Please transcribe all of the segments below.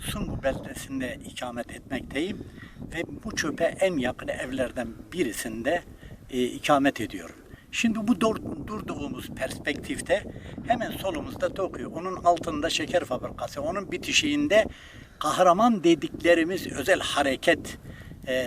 Sungu beldesinde ikamet etmekteyim ve bu çöpe en yakın evlerden birisinde e, ikamet ediyorum. Şimdi bu dur- durduğumuz perspektifte hemen solumuzda Tokyo, onun altında şeker fabrikası, onun bitişiğinde kahraman dediklerimiz özel hareket e,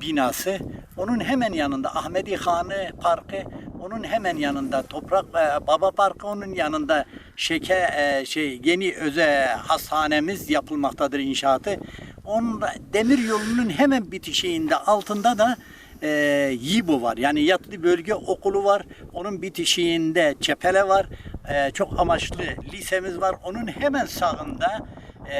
binası, onun hemen yanında Ahmedi Hanı Parkı, onun hemen yanında Toprak e, Baba Parkı, onun yanında şeker e, şey yeni özel hastanemiz yapılmaktadır inşaatı. Onun demir yolunun hemen bitişiğinde altında da e, Yibo var. Yani yatlı bölge okulu var. Onun bitişiğinde Çepele var. E, çok amaçlı lisemiz var. Onun hemen sağında e,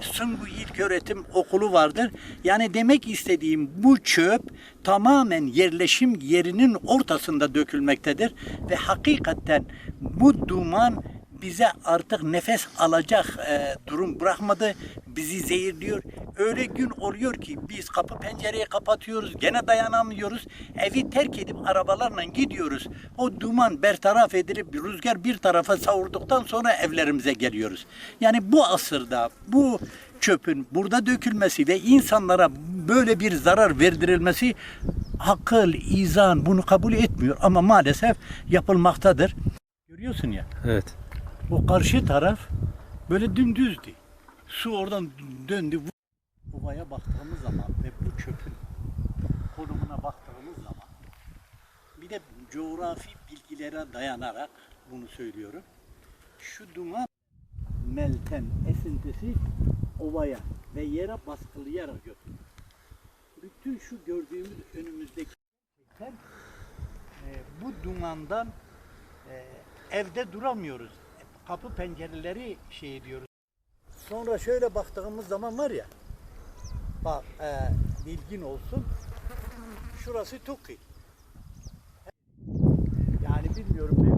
Sungu İlköğretim Okulu vardır. Yani demek istediğim bu çöp tamamen yerleşim yerinin ortasında dökülmektedir ve hakikaten bu duman bize artık nefes alacak e, durum bırakmadı. Bizi zehirliyor. Öyle gün oluyor ki biz kapı pencereyi kapatıyoruz. Gene dayanamıyoruz. Evi terk edip arabalarla gidiyoruz. O duman bertaraf edilip rüzgar bir tarafa savurduktan sonra evlerimize geliyoruz. Yani bu asırda bu çöpün burada dökülmesi ve insanlara böyle bir zarar verdirilmesi akıl, izan bunu kabul etmiyor ama maalesef yapılmaktadır. Görüyorsun ya. Evet. O karşı taraf böyle dümdüzdü. Su oradan döndü. Ovaya baktığımız zaman ve bu çöpün konumuna baktığımız zaman bir de coğrafi bilgilere dayanarak bunu söylüyorum. Şu duman meltem esintisi ovaya ve yere baskılayarak götürüyor. Bütün şu gördüğümüz önümüzdeki e, bu dumandan e, evde duramıyoruz. Kapı pencereleri şey ediyoruz. Sonra şöyle baktığımız zaman var ya, bak e, bilgin olsun, şurası Tuki. Yani bilmiyorum